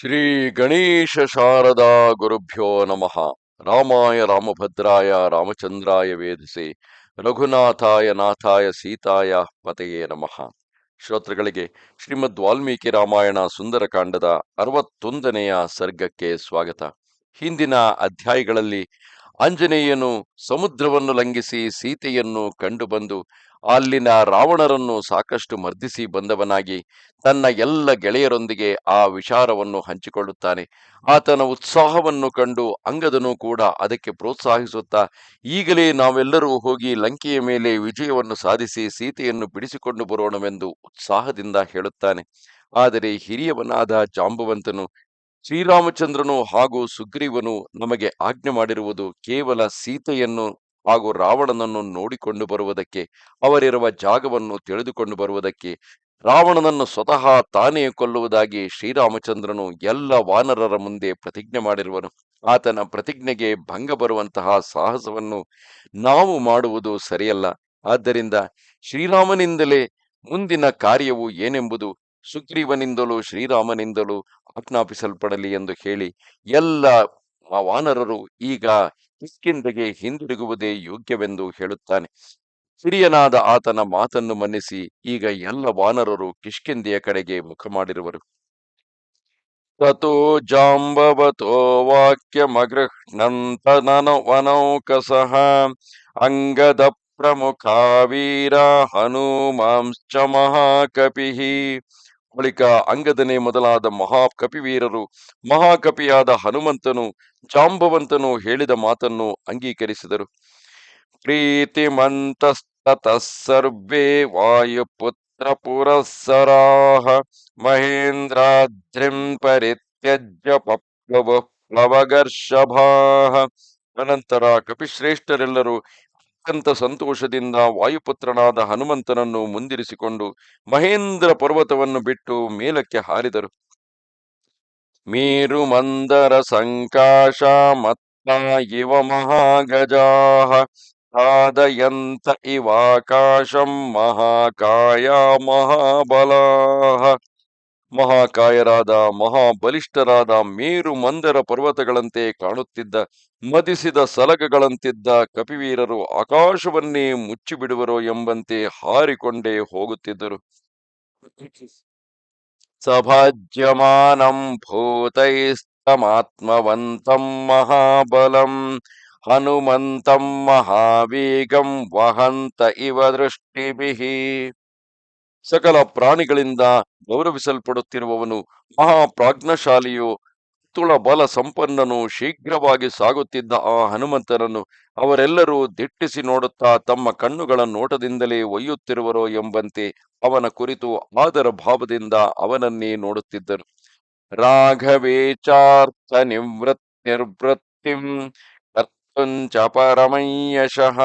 ಶ್ರೀ ಗಣೇಶ ಶಾರದಾ ಗುರುಭ್ಯೋ ನಮಃ. ರಾಮಾಯ ರಾಮಭದ್ರಾಯ ರಾಮಚಂದ್ರಾಯ ವೇದಿಸಿ ರಘುನಾಥಾಯ ನಾಥಾಯ ಸೀತಾಯ ಪತೆಯೇ ನಮಃ. ಶ್ರೋತೃಗಳಿಗೆ ಶ್ರೀಮದ್ ವಾಲ್ಮೀಕಿ ರಾಮಾಯಣ ಸುಂದರಕಾಂಡದ ಅರವತ್ತೊಂದನೆಯ ಸರ್ಗಕ್ಕೆ ಸ್ವಾಗತ. ಹಿಂದಿನ ಅಧ್ಯಾಯಗಳಲ್ಲಿ ಆಂಜನೇಯನು ಸಮುದ್ರವನ್ನು ಲಂಘಿಸಿ ಸೀತೆಯನ್ನು ಕಂಡುಬಂದು ಅಲ್ಲಿನ ರಾವಣರನ್ನು ಸಾಕಷ್ಟು ಮರ್ದಿಸಿ ಬಂದವನಾಗಿ ತನ್ನ ಎಲ್ಲ ಗೆಳೆಯರೊಂದಿಗೆ ಆ ವಿಚಾರವನ್ನು ಹಂಚಿಕೊಳ್ಳುತ್ತಾನೆ. ಆತನ ಉತ್ಸಾಹವನ್ನು ಕಂಡು ಅಂಗದನು ಕೂಡ ಅದಕ್ಕೆ ಪ್ರೋತ್ಸಾಹಿಸುತ್ತಾ, ಈಗಲೇ ನಾವೆಲ್ಲರೂ ಹೋಗಿ ಲಂಕೆಯ ಮೇಲೆ ವಿಜಯವನ್ನು ಸಾಧಿಸಿ ಸೀತೆಯನ್ನು ಬಿಡಿಸಿಕೊಂಡು ಬರೋಣವೆಂದು ಉತ್ಸಾಹದಿಂದ ಹೇಳುತ್ತಾನೆ. ಆದರೆ ಹಿರಿಯವನಾದ ಜಾಂಬವಂತನು ಶ್ರೀರಾಮಚಂದ್ರನು ಹಾಗೂ ಸುಗ್ರೀವನು ನಮಗೆ ಆಜ್ಞೆ ಮಾಡಿರುವುದು ಕೇವಲ ಸೀತೆಯನ್ನು ಹಾಗೂ ರಾವಣನನ್ನು ನೋಡಿಕೊಂಡು ಬರುವುದಕ್ಕೆ, ಅವರಿರುವ ಜಾಗವನ್ನು ತಿಳಿದುಕೊಂಡು ಬರುವುದಕ್ಕೆ, ರಾವಣನನ್ನು ಸ್ವತಃ ತಾನೇ ಕೊಲ್ಲುವುದಾಗಿ ಶ್ರೀರಾಮಚಂದ್ರನು ಎಲ್ಲ ವಾನರರ ಮುಂದೆ ಪ್ರತಿಜ್ಞೆ ಮಾಡಿರುವನು. ಆತನ ಪ್ರತಿಜ್ಞೆಗೆ ಭಂಗ ಬರುವಂತಹ ಸಾಹಸವನ್ನು ನಾವು ಮಾಡುವುದು ಸರಿಯಲ್ಲ. ಆದ್ದರಿಂದ ಶ್ರೀರಾಮನಿಂದಲೇ ಮುಂದಿನ ಕಾರ್ಯವು ಏನೆಂಬುದು, ಸುಗ್ರೀವನಿಂದಲೂ ಶ್ರೀರಾಮನಿಂದಲೂ ಆಜ್ಞಾಪಿಸಲ್ಪಡಲಿ ಎಂದು ಹೇಳಿ ಎಲ್ಲ ವಾನರರು ಈಗ ಕಿಷ್ಕಿಂಧೆಗೆ ಹಿಂದಿರುಗುವುದೇ ಯೋಗ್ಯವೆಂದು ಹೇಳುತ್ತಾನೆ. ಹಿರಿಯನಾದ ಆತನ ಮಾತನ್ನು ಮನ್ನಿಸಿ ಈಗ ಎಲ್ಲ ವಾನರರು ಕಿಷ್ಕಿಂಧೆಯ ಕಡೆಗೆ ಮುಖ ಮಾಡಿರುವರು. ತೋ ಜಾಂಬವತೋ ವಾಕ್ಯಮಗೃಹ್ಣಂತನನ ವನೌಕಸಃ ಅಂಗದ ಪ್ರಮುಖ ವೀರ ಹನುಮಾಂಶ್ಚ ಮಹಾಕಪಿಃ ಬಳಿಕ ಅಂಗದನೆ ಮೊದಲಾದ ಮಹಾ ಕಪಿವೀರರು ಮಹಾಕಪಿಯಾದ ಹನುಮಂತನು, ಜಾಂಬವಂತನು ಹೇಳಿದ ಮಾತನ್ನು ಅಂಗೀಕರಿಸಿದರು. ಪ್ರೀತಿಮಂತಸ್ತತಃ ಸರ್ವೇ ವಾಯುಪುತ್ರ ಪುರಸ್ಸರಾಹ ಮಹೇಂದ್ರಾದ್ರಿಂ ಪರಿತ್ಯಜ್ಯ ಪಪ್ಲವ ಪ್ಲವಗರ್ಷಭಾಹ. ಅನಂತರ ಕಪಿಶ್ರೇಷ್ಠರೆಲ್ಲರೂ ಅತ್ಯಂತ ಸಂತೋಷದಿಂದ ವಾಯುಪುತ್ರನಾದ ಹನುಮಂತನನ್ನು ಮುಂದಿರಿಸಿಕೊಂಡು ಮಹೇಂದ್ರ ಪರ್ವತವನ್ನು ಬಿಟ್ಟು ಮೇಲಕ್ಕೆ ಹಾರಿದರು. ಮೇರು ಮಂದರ ಸಂಕಾಶ ಮತ್ತ ಇವ ಮಹಾಗಜಾಹ ಸಾಧಯಂತ ಇವಾಕಾಶಂ ಮಹಾಕಾಯ ಮಹಾಬಲಾಹ ಮಹಾಕಾಯರಾದ, ಮಹಾಬಲಿಷ್ಠರಾದ ಮೇರು ಮಂದರ ಪರ್ವತಗಳಂತೆ ಕಾಣುತ್ತಿದ್ದ, ಮದಿಸಿದ ಸಲಗಗಳಂತಿದ್ದ ಕಪಿವೀರರು ಆಕಾಶವನ್ನೇ ಮುಚ್ಚಿಬಿಡುವರೋ ಎಂಬಂತೆ ಹಾರಿಕೊಂಡೇ ಹೋಗುತ್ತಿದ್ದರು. ಸಭಾಜ್ಯಮಾನಂ ಭೂತೈಸ್ತಮಾತ್ಮವಂತಂ ಮಹಾಬಲಂ, ಹನುಮಂತಂ ಮಹಾವೇಗಂ ವಹಂತ ಇವ ದೃಷ್ಟಿಭಿಃ. ಸಕಲ ಪ್ರಾಣಿಗಳಿಂದ ಗೌರವಿಸಲ್ಪಡುತ್ತಿರುವವನು ಮಹಾಪ್ರಾಜ್ಞಶಾಲಿಯು ತುಳ ಬಲ ಸಂಪನ್ನನು ಶೀಘ್ರವಾಗಿ ಸಾಗುತ್ತಿದ್ದ ಆ ಹನುಮಂತನನ್ನು ಅವರೆಲ್ಲರೂ ದಿಟ್ಟಿಸಿ ನೋಡುತ್ತಾ ತಮ್ಮ ಕಣ್ಣುಗಳ ನೋಟದಿಂದಲೇ ಒಯ್ಯುತ್ತಿರುವರೋ ಎಂಬಂತೆ ಅವನ ಕುರಿತು ಆದರ ಭಾವದಿಂದ ಅವನನ್ನೇ ನೋಡುತ್ತಿದ್ದರು. ರಾಘವೇಚಾರ್ಥ ನಿವೃತ್ತಿರ್ವೃತ್ತಿಂ ಕರ್ತುಂಚ ಪರಮಯ್ಯಶಃ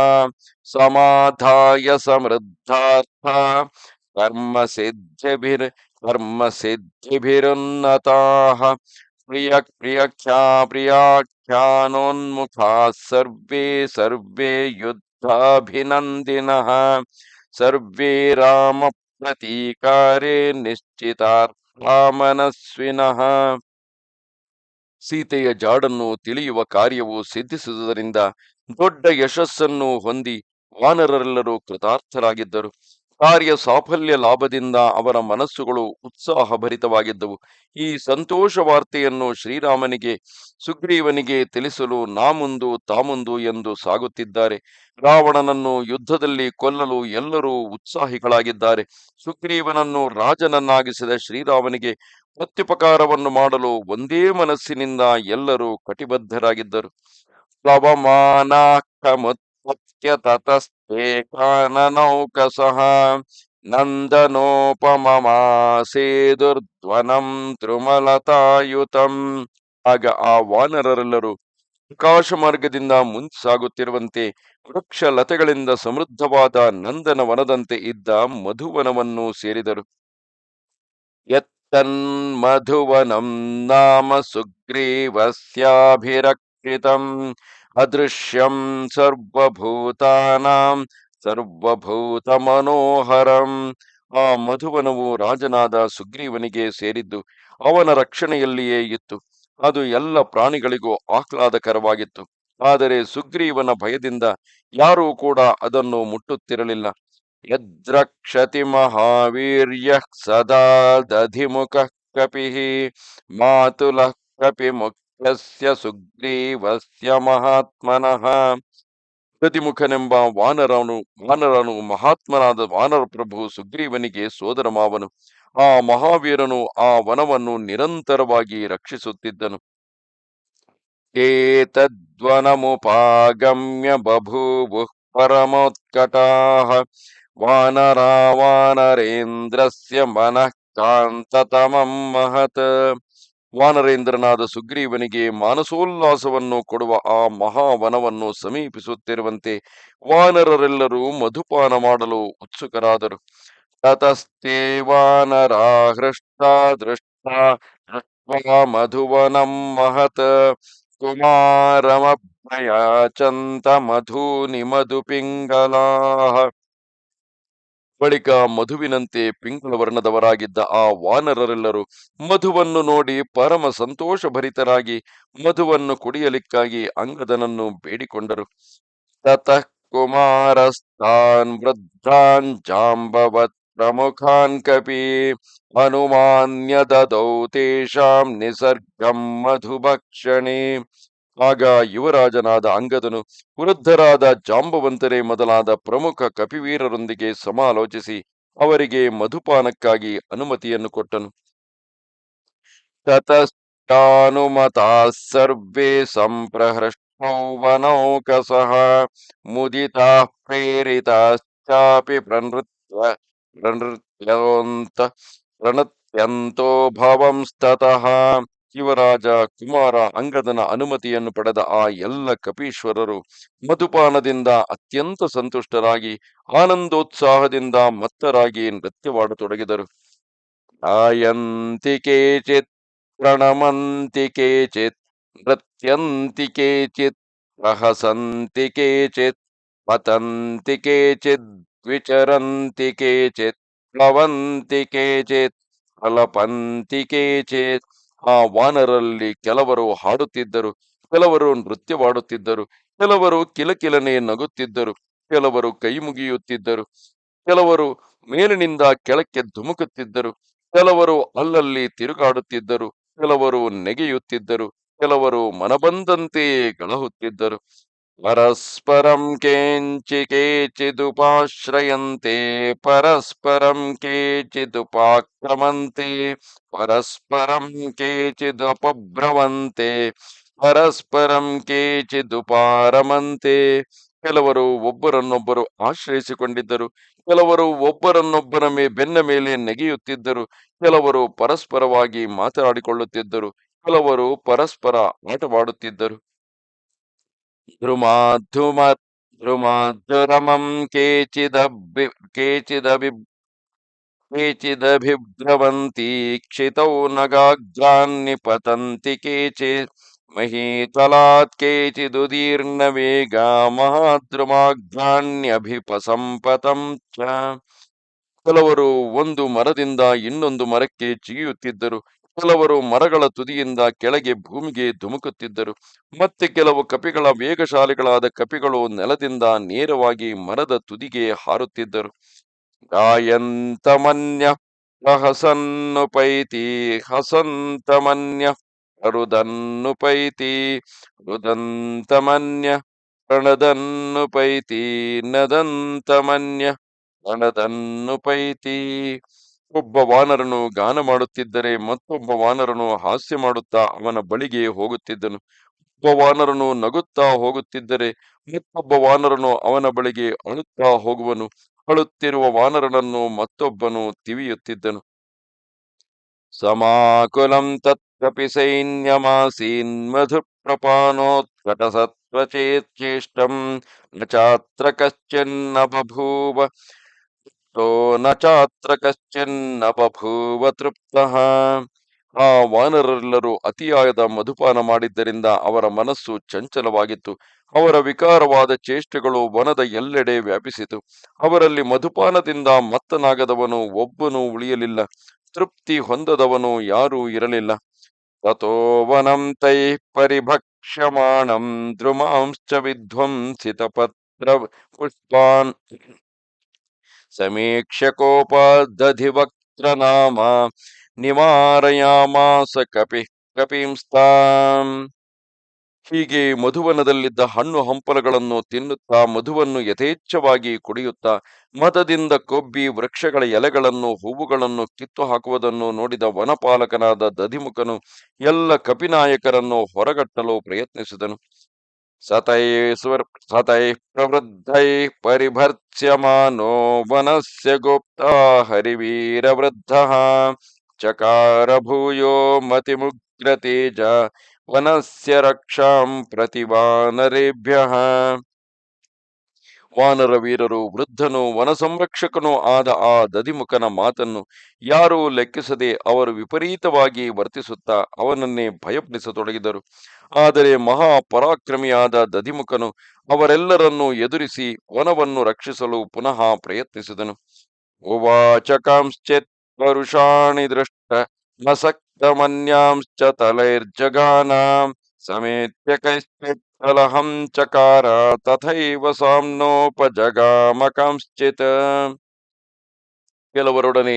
ಸಮಾಧಾಯ ಸಮೃದ್ಧಾರ್ಥ ಕರ್ಮ ಸಿದ್ಧಿಭಿರ್ ಕರ್ಮ ಸಿದ್ಧಿಭಿರುನ್ನತಾಃ ಪ್ರಿಯ ಪ್ರಿಯಖ್ಯಾ ಪ್ರಿಯಾಖ್ಯಾನೋನ್ಮುಖಾ ಸರ್ವೇ ಸರ್ವೇ ಯುದ್ಧಾಭಿನಂದಿನಃ ಸರ್ವೇ ರಾಮ ಪ್ರತೀಕಾರೇ ನಿಶ್ಚಿತಾರ್ಥಾಮನಸ್ವಿನಃ ಸೀತೆಯ ಜಾಡನ್ನು ತಿಳಿಯುವ ಕಾರ್ಯವು ಸಿದ್ಧಿಸುವುದರಿಂದ ದೊಡ್ಡ ಯಶಸ್ಸನ್ನು ಹೊಂದಿ ವಾನರರೆಲ್ಲರೂ ಕೃತಾರ್ಥರಾಗಿದ್ದರು. ಕಾರ್ಯ ಸಾಫಲ್ಯ ಲಾಭದಿಂದ ಅವರ ಮನಸ್ಸುಗಳು ಉತ್ಸಾಹಭರಿತವಾಗಿದ್ದವು. ಈ ಸಂತೋಷ ವಾರ್ತೆಯನ್ನು ಶ್ರೀರಾಮನಿಗೆ, ಸುಗ್ರೀವನಿಗೆ ತಿಳಿಸಲು ನಾಮುಂದು, ತಾಮುಂದು ಎಂದು ಸಾಗುತ್ತಿದ್ದಾರೆ. ರಾವಣನನ್ನು ಯುದ್ಧದಲ್ಲಿ ಕೊಲ್ಲಲು ಎಲ್ಲರೂ ಉತ್ಸಾಹಿಗಳಾಗಿದ್ದಾರೆ. ಸುಗ್ರೀವನನ್ನು ರಾಜನನ್ನಾಗಿಸಿದ ಶ್ರೀರಾಮನಿಗೆ ಪ್ರತ್ಯುಪಕಾರವನ್ನು ಮಾಡಲು ಒಂದೇ ಮನಸ್ಸಿನಿಂದ ಎಲ್ಲರೂ ಕಟಿಬದ್ಧರಾಗಿದ್ದರು. ಪ್ಲವಮಾನಾಖಮುತ್ಪತ್ಯ ಸಹ ನಂದನೋಪಮಮಾಸೇದುರ್ಧ್ವನಂ ತ್ರುಮಲತಾಯುತಂ. ಆಗ ಆ ವಾನರರೆಲ್ಲರೂ ಆಕಾಶ ಮಾರ್ಗದಿಂದ ಮುಂಚಾಗುತ್ತಿರುವಂತೆ ವೃಕ್ಷ ಲತೆಗಳಿಂದ ಸಮೃದ್ಧವಾದ ನಂದನ ವನದಂತೆ ಇದ್ದ ಮಧುವನವನ್ನು ಸೇರಿದರು. ಯತ್ತನ್ಮಧುವನಂ ನಾಮ ಸುಗ್ರೀವಸ್ಯಾಭಿರಕ್ಷಿತಂ. ಅದೃಶ್ಯಂ ಸರ್ವಭೂತಾನಾಂ ಸರ್ವಭೂತ ಮನೋಹರಂ ಆ ಮಧುವನವು ರಾಜನಾದ ಸುಗ್ರೀವನಿಗೆ ಸೇರಿದ್ದು ಅವನ ರಕ್ಷಣೆಯಲ್ಲಿಯೇ ಇತ್ತು. ಅದು ಎಲ್ಲ ಪ್ರಾಣಿಗಳಿಗೂ ಆಹ್ಲಾದಕರವಾಗಿತ್ತು. ಆದರೆ ಸುಗ್ರೀವನ ಭಯದಿಂದ ಯಾರೂ ಕೂಡ ಅದನ್ನು ಮುಟ್ಟುತ್ತಿರಲಿಲ್ಲ. ಯದ್ರಕ್ಷತಿ ಮಹಾವೀರ್ಯ ಸದಾ ದಧಿಮುಖ ಕಪಿಹಿ ಮಾತುಲ ಕಪಿ ಮುಖ್ಯಸ್ಯ ಸುಗ್ರೀವಸ್ಯ ಮಹಾತ್ಮನಃ ಪ್ರತಿಮುಖನೆಂಬ ವಾನರನು ವಾನರನು ಮಹಾತ್ಮನಾದ ವಾನರ ಪ್ರಭು ಸುಗ್ರೀವನಿಗೆ ಸೋದರ ಮಾವನು ಆ ಮಹಾವೀರನು ಆ ವನವನ್ನು ನಿರಂತರವಾಗಿ ರಕ್ಷಿಸುತ್ತಿದ್ದನು. ಏತದ್ವನಮುಪಾಗಮ್ಯ ಬಭೂವು ಪರಮೋತ್ಕಟಾಃ ವಾನರ ವಾನರೇಂದ್ರಸ್ಯ ಮನಃ ಕಾಂತತಮಂ ಮಹತ್. ವಾನರೇಂದ್ರನಾದ ಸುಗ್ರೀವನಿಗೆ ಮಾನಸೋಲ್ಲಾಸವನ್ನು ಕೊಡುವ ಆ ಮಹಾವನವನ್ನು ಸಮೀಪಿಸುತ್ತಿರುವಂತೆ ವಾನರರೆಲ್ಲರೂ ಮಧುಪಾನ ಮಾಡಲು ಉತ್ಸುಕರಾದರು. ತತಸ್ತೆ ವಾನರಾ ಹೃಷ್ಟ ದೃಷ್ಟಾ ಮಧುವನಂ ಮಹತ್ ಕುಮಾರಮಭ್ರಯಾಚಂತ ಮಧೂನಿ ಮಧು ಪಿಂಗಲಾಹ ಬಳಿಕ ಮಧುವಿನಂತೆ ಪಿಂಕಳ ವರ್ಣದವರಾಗಿದ್ದ ಆ ವಾನರರೆಲ್ಲರೂ ಮಧುವನ್ನು ನೋಡಿ ಪರಮ ಸಂತೋಷಭರಿತರಾಗಿ ಮಧುವನ್ನು ಕುಡಿಯಲಿಕ್ಕಾಗಿ ಅಂಗದನನ್ನು ಬೇಡಿಕೊಂಡರು. ತತ ಕುಮಾರಸ್ಥಾನ್ ವೃದ್ಧಾನ್ ಜಾಂಬವತ್ ಪ್ರಮುಖಾನ್ ಕಪಿ ಅನುಮಾನ್ಯ ದದೌ ತೇಷಾಂ ನಿಸರ್ಗಂ ಮಧುಭಕ್ಷಣೆ ಆಗ ಯುವರಾಜನಾದ ಅಂಗದನು ವೃದ್ಧರಾದ ಜಾಂಬವಂತರೇ ಮೊದಲಾದ ಪ್ರಮುಖ ಕಪಿವೀರರೊಂದಿಗೆ ಸಮಾಲೋಚಿಸಿ ಅವರಿಗೆ ಮಧುಪಾನಕ್ಕಾಗಿ ಅನುಮತಿಯನ್ನು ಕೊಟ್ಟನು. ತತಸ್ಟಾನುಮತ ಸರ್ವೇ ಸಂಪ್ರಹೃಷ್ಟೌವನೌಕಸ ಮುದಿತ ಪ್ರೇರಿತಾಶ್ಚಾಪಿ ಪ್ರನೃತ್ಯ ಪ್ರನೃತ್ಯೋಂತ ಪ್ರಣತ್ಯಂತೋ ಭವಂಸ್ತತಃ ಯುವರಾಜ ಕುಮಾರ ಅಂಗದನ ಅನುಮತಿಯನ್ನು ಪಡೆದ ಆ ಎಲ್ಲ ಕಪೀಶ್ವರರು ಮಧುಪಾನದಿಂದ ಅತ್ಯಂತ ಸಂತುಷ್ಟರಾಗಿ, ಆನಂದೋತ್ಸಾಹದಿಂದ ಮತ್ತರಾಗಿ ನೃತ್ಯವಾಡತೊಡಗಿದರು. ಆಯಂತಿ ಕೇಚಿತ್, ಪ್ರಣಮಂತಿ ಕೇಚಿತ್, ನೃತ್ಯಂತಿ ಕೇಚಿತ್ ಪ್ರಹಸಂತಿ ಕೇಚಿತ್, ಪತಂತಿ ಕೇಚಿತ್ ವಿಚರಂತಿ ಕೇಚಿತ್, ಪ್ಲವಂತಿ ಆ ವಾನರಲ್ಲಿ ಕೆಲವರು ಹಾಡುತ್ತಿದ್ದರು, ಕೆಲವರು ನೃತ್ಯವಾಡುತ್ತಿದ್ದರು, ಕೆಲವರು ಕಿಲಕಿಲನೆ ನಗುತ್ತಿದ್ದರು, ಕೆಲವರು ಕೈ ಮುಗಿಯುತ್ತಿದ್ದರು ಕೆಲವರು ಮೇಲಿನಿಂದ ಕೆಳಕ್ಕೆ ಧುಮುಕುತ್ತಿದ್ದರು, ಕೆಲವರು ಅಲ್ಲಲ್ಲಿ ತಿರುಗಾಡುತ್ತಿದ್ದರು, ಕೆಲವರು ನೆಗೆಯುತ್ತಿದ್ದರು, ಕೆಲವರು ಮನಬಂದಂತೆಯೇ ಗಳಹುತ್ತಿದ್ದರು. ಪರಸ್ಪರಂ ಕೇಂಚಿ ಕೇಚಿದುಪಾಶ್ರಯಂತೆ ಪರಸ್ಪರಂ ಕೇಚಿದುಪಾಕ್ರಮಂತೆ ಪರಸ್ಪರಂ ಕೇಚಿದುಪಭ್ರವಂತೆ ಪರಸ್ಪರಂ ಕೇಚಿದುಪಾರಮಂತೆ ಕೆಲವರು ಒಬ್ಬರನ್ನೊಬ್ಬರು ಆಶ್ರಯಿಸಿಕೊಂಡಿದ್ದರು, ಕೆಲವರು ಒಬ್ಬರನ್ನೊಬ್ಬರ ಮೇ, ಬೆನ್ನ ಮೇಲೆ ನೆಗೆಯುತ್ತಿದ್ದರು, ಕೆಲವರು ಪರಸ್ಪರವಾಗಿ ಮಾತನಾಡಿಕೊಳ್ಳುತ್ತಿದ್ದರು, ಕೆಲವರು ಪರಸ್ಪರ ಆಟವಾಡುತ್ತಿದ್ದರು. ಧ್ರುಮಾಧುರಮಂ ಕೇಚಿದಭಿ ಕೇಚಿದಭಿ ಕ್ಷಿತೌ ನಗಾಗ್ರಾನ್ನಿ ಪತಂತಿ ಕೇಚಿತ್ ಮಹೀತಲಾತ್ ಕೇಚಿದುದೀರ್ಣ ವೇಗ ಮಹಾದ್ರುಮಾಗ್ರಾಣ್ಯಭಿಪಸಂಪತಂ ಚ ಕೆಲವರು ಒಂದು ಮರದಿಂದ ಇನ್ನೊಂದು ಮರಕ್ಕೆ ಜಿಗಿಯುತ್ತಿದ್ದರು ಕೆಲವರು ಮರಗಳ ತುದಿಯಿಂದ ಕೆಳಗೆ ಭೂಮಿಗೆ ಧುಮುಕುತ್ತಿದ್ದರು. ಮತ್ತೆ ಕೆಲವು ಕಪಿಗಳ ವೇಗಶಾಲಿಗಳಾದ ಕಪಿಗಳು ನೆಲದಿಂದ ನೇರವಾಗಿ ಮರದ ತುದಿಗೆ ಹಾರುತ್ತಿದ್ದರು. ಗಾಯಂತಮನ್ಯ ಹಸನ್ನು ಪೈತಿ ಹಸಂತಮನ್ಯ ರುದನ್ನುಪೈತಿ ರುದಂತಮನ್ಯ ಪ್ರಣದನ್ನುಪೈತಿ, ನದಂತಮನ್ಯ, ಪ್ರಣದನ್ನುಪೈತಿ ಒಬ್ಬ ವಾನರನು ಗಾನ ಮಾಡುತ್ತಿದ್ದರೆ ಮತ್ತೊಬ್ಬ ವಾನರನು ಹಾಸ್ಯ ಮಾಡುತ್ತಾ ಅವನ ಬಳಿಗೆ ಹೋಗುತ್ತಿದ್ದನು. ಒಬ್ಬ ವಾನರನು ನಗುತ್ತಾ ಹೋಗುತ್ತಿದ್ದರೆ ಮತ್ತೊಬ್ಬ ವಾನರನು ಅವನ ಬಳಿಗೆ ಅಳುತ್ತಾ ಹೋಗುವನು. ಅಳುತ್ತಿರುವ ವಾನರನನ್ನು ಮತ್ತೊಬ್ಬನು ತಿವಿಯುತ್ತಿದ್ದನು. ಸಮಾಕುಲಂ ತತ್ಕಪಿ ಸೈನ್ಯಮಾಸೀನ್ ಮಧು ಪ್ರಪಾನೋತ್ಕಟ ಸತ್ವಚೇಚ್ಛೇಷ್ಟಂ ನ ಚಾತ್ರ ಕಶ್ಚಿನ್ನ ಬಭೂವ ತೋ ನ ಚಾತ್ರ ಕಶ್ಚಿನ್ನ ಬಭೂವ ತೃಪ್ತಃ ಆ ವಾನರೆಲ್ಲರೂ ಅತಿಯಾದ ಮಧುಪಾನ ಮಾಡಿದ್ದರಿಂದ ಅವರ ಮನಸ್ಸು ಚಂಚಲವಾಗಿತ್ತು. ಅವರ ವಿಕಾರವಾದ ಚೇಷ್ಟೆಗಳು ವನದ ಎಲ್ಲೆಡೆ ವ್ಯಾಪಿಸಿತು. ಅವರಲ್ಲಿ ಮಧುಪಾನದಿಂದ ಮತ್ತನಾಗದವನು ಒಬ್ಬನೂ ಉಳಿಯಲಿಲ್ಲ. ತೃಪ್ತಿ ಹೊಂದದವನು ಯಾರೂ ಇರಲಿಲ್ಲ. ತಥೋ ವನಂ ತೈ ಪರಿಭಕ್ಷ್ಯಮಾಣಂ ದ್ರುಮಾಂಶ್ಚ ವಿಧ್ವಂಸಿತಪತ್ರ ಪುಷ್ಪಾನ್ ನಾಮ ನಿವಾರಯಾಮಾಸ ಕಪಿ ಕಪಿಂಸ್ತಾಂ ಹೀಗೆ ಮಧುವನದಲ್ಲಿದ್ದ ಹಣ್ಣು ಹಂಪಲಗಳನ್ನು ತಿನ್ನುತ್ತಾ ಮಧುವನ್ನು ಯಥೇಚ್ಛವಾಗಿ ಕುಡಿಯುತ್ತಾ ಮದದಿಂದ ಕೊಬ್ಬಿ ವೃಕ್ಷಗಳ ಎಲೆಗಳನ್ನು, ಹೂವುಗಳನ್ನು ಕಿತ್ತು ಹಾಕುವುದನ್ನು ನೋಡಿದ ವನಪಾಲಕನಾದ ದಧಿಮುಖನು ಎಲ್ಲ ಕಪಿನಾಯಕರನ್ನು ಹೊರಗಟ್ಟಲು ಪ್ರಯತ್ನಿಸಿದನು. सतैस्वर् सतैः प्रवृद्धैः परिभर्त्स्यमानो वनस्य गुप्ता हरिवीरवृद्धः। चकार भूयो मतिमुग्रतेज वनस्य रक्षां प्रतिवानरेभ्यः ವಾನರ ವೀರರು, ವೃದ್ಧನು, ವನ ಸಂರಕ್ಷಕನೂ ಆದ ಆ ದಧಿಮುಖನ ಮಾತನ್ನು ಯಾರೂ ಲೆಕ್ಕಿಸದೆ ಅವರು ವಿಪರೀತವಾಗಿ ವರ್ತಿಸುತ್ತಾ ಅವನನ್ನೇ ಭಯಪಡಿಸತೊಡಗಿದರು ಆದರೆ ಮಹಾ ಪರಾಕ್ರಮಿಯಾದ ದಧಿಮುಖನು ಅವರೆಲ್ಲರನ್ನೂ ಎದುರಿಸಿ ವನವನ್ನು ರಕ್ಷಿಸಲು ಪುನಃ ಪ್ರಯತ್ನಿಸಿದನು. ಉವಾಚಕಾಂಶ್ಚೇತ್ ಪರುಷಾಣಿ ದೃಷ್ಟ ಮಸಕ್ತಮನ್ಯಾಂಶ್ಚ ತಲೈರ್ಜಗಾನಾಂ, ಸಮೇತ್ಯ ಕೈಶ್ಚಿತ್ ಕಲಹಂ ಚಕಾರ ತಥೈವ ಸಾಮ್ನೋಪಜಗಾಮ ಕೆಲವರೊಡನೆ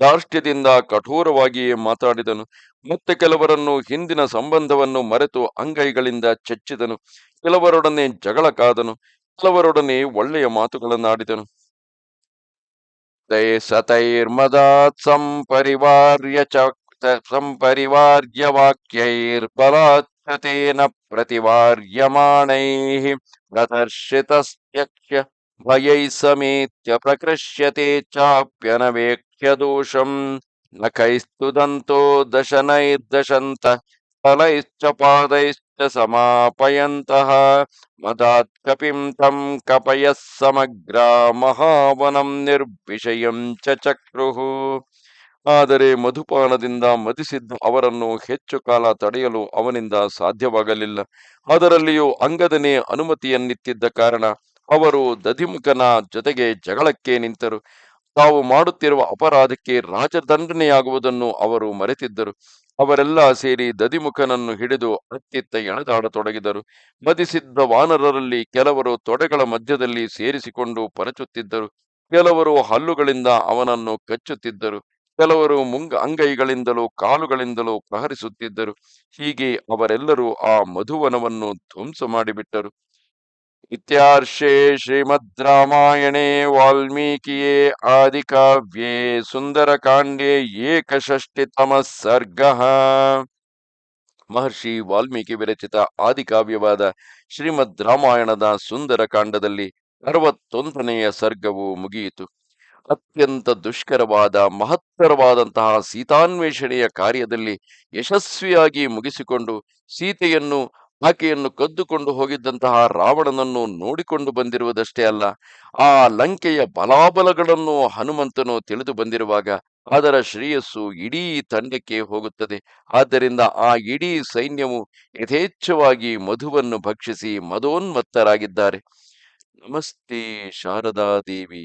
ದಾರ್ಷ್ಟ್ಯದಿಂದ ಕಠೋರವಾಗಿಯೇ ಮಾತಾಡಿದನು, ಮತ್ತೆ ಕೆಲವರನ್ನು ಹಿಂದಿನ ಸಂಬಂಧವನ್ನು ಮರೆತು ಅಂಗೈಗಳಿಂದ ಚಚ್ಚಿದನು, ಕೆಲವರೊಡನೆ ಜಗಳ ಕಾದನು, ಕೆಲವರೊಡನೆ ಒಳ್ಳೆಯ ಮಾತುಗಳನ್ನಾಡಿದನು. ಸಂಪರಿವಾರ್ಯ ಚ ಸಂಪರಿವಾರ್ಯ ವಾಕ್ಯೈರ್ಬಲಾಚ್ಯತೇನ ಪ್ರತಿವಾರ್ಯಮಾಣೈಃ ಪ್ರದರ್ಶಿತಸ್ಯಕ್ಷ ಭಯೈ ಸಮೇತ್ಯ ಪ್ರಕೃಷ್ಯತೆ ಚಾಪ್ಯನವೇಕ್ಷ್ಯ ದೋಷಂ ನಖೈಸ್ತುದಂತೋ ದಶನೈರ್ದಶಂತ ಫಲೈಶ್ಚ ಪಾದೈಶ್ಚ ಸಮಾಪಯಂತಹ ಮದಾತ್ ಕಪಿಂ ತಂ ಕಪಯಃ ಸಮಗ್ರ ಮಹಾವನಂ ನಿರ್ವಿಷಯಂ ಚ ಚಕ್ರುಹು ಆದರೆ ಮಧುಪಾನದಿಂದ ಮದಿಸಿದ್ದು ಅವರನ್ನು ಹೆಚ್ಚು ಕಾಲ ತಡೆಯಲು ಅವನಿಂದ ಸಾಧ್ಯವಾಗಲಿಲ್ಲ. ಅದರಲ್ಲಿಯೂ ಅಂಗದನೇ ಅನುಮತಿಯನ್ನಿತ್ತಿದ್ದ ಕಾರಣ ಅವರು ದಧಿಮುಖನ ಜೊತೆಗೆ ಜಗಳಕ್ಕೆ ನಿಂತರು. ತಾವು ಮಾಡುತ್ತಿರುವ ಅಪರಾಧಕ್ಕೆ ರಾಜದಂಡನೆಯಾಗುವುದನ್ನು ಅವರು ಮರೆತಿದ್ದರು. ಅವರೆಲ್ಲ ಸೇರಿ ದದಿಮುಖನನ್ನು ಹಿಡಿದು ಅತ್ತಿತ್ತ ಎಣದಾಡತೊಡಗಿದರು. ಮದಿಸಿದ್ದ ವಾನರರಲ್ಲಿ ಕೆಲವರು ತೊಡೆಗಳ ಮಧ್ಯದಲ್ಲಿ ಸೇರಿಸಿಕೊಂಡು ಪರಚುತ್ತಿದ್ದರು. ಕೆಲವರು ಹಲ್ಲುಗಳಿಂದ ಅವನನ್ನು ಕಚ್ಚುತ್ತಿದ್ದರು. ಕೆಲವರು ಮುಂಗ ಅಂಗೈಗಳಿಂದಲೂ, ಕಾಲುಗಳಿಂದಲೂ ಪ್ರಹರಿಸುತ್ತಿದ್ದರು. ಹೀಗೆ ಅವರೆಲ್ಲರೂ ಆ ಮಧುವನವನ್ನು ಧ್ವಂಸ ಮಾಡಿಬಿಟ್ಟರು. ಇತ್ಯಾರ್ಷೇ ಶ್ರೀಮದ್ ರಾಮಾಯಣೇ ವಾಲ್ಮೀಕಿಯೇ ಆದಿಕಾವ್ಯೇ ಸುಂದರಕಾಂಡೇ ಏಕಷಷ್ಟಿತಮ ಸರ್ಗ ಮಹರ್ಷಿ ವಾಲ್ಮೀಕಿ ವಿರಚಿತ ಆದಿಕಾವ್ಯವಾದ ಶ್ರೀಮದ್ ರಾಮಾಯಣದ ಸುಂದರ ಕಾಂಡದಲ್ಲಿ ಅರವತ್ತೊಂದನೆಯ ಸರ್ಗವು ಮುಗಿಯಿತು. ಅತ್ಯಂತ ದುಷ್ಕರವಾದ, ಮಹತ್ತರವಾದಂತಹ ಸೀತಾನ್ವೇಷಣೆಯ ಕಾರ್ಯದಲ್ಲಿ ಯಶಸ್ವಿಯಾಗಿ ಮುಗಿಸಿಕೊಂಡು ಸೀತೆಯನ್ನು ಆಕೆಯನ್ನು ಕದ್ದುಕೊಂಡು ಹೋಗಿದ್ದಂತಹ ರಾವಣನನ್ನು ನೋಡಿಕೊಂಡು ಬಂದಿರುವುದಷ್ಟೇ ಅಲ್ಲ, ಆ ಲಂಕೆಯ ಬಲಾಬಲಗಳನ್ನು ಹನುಮಂತನು ತಿಳಿದು ಬಂದಿರುವಾಗ ಅದರ ಶ್ರೇಯಸ್ಸು ಇಡೀ ತಂಡಕ್ಕೆ ಹೋಗುತ್ತದೆ. ಆದ್ದರಿಂದ ಆ ಇಡೀ ಸೈನ್ಯವು ಯಥೇಚ್ಛವಾಗಿ ಮಧುವನ್ನು ಭಕ್ಷಿಸಿ ಮದೋನ್ಮತ್ತರಾಗಿದ್ದಾರೆ. ನಮಸ್ತೆ ಶಾರದಾ ದೇವಿ.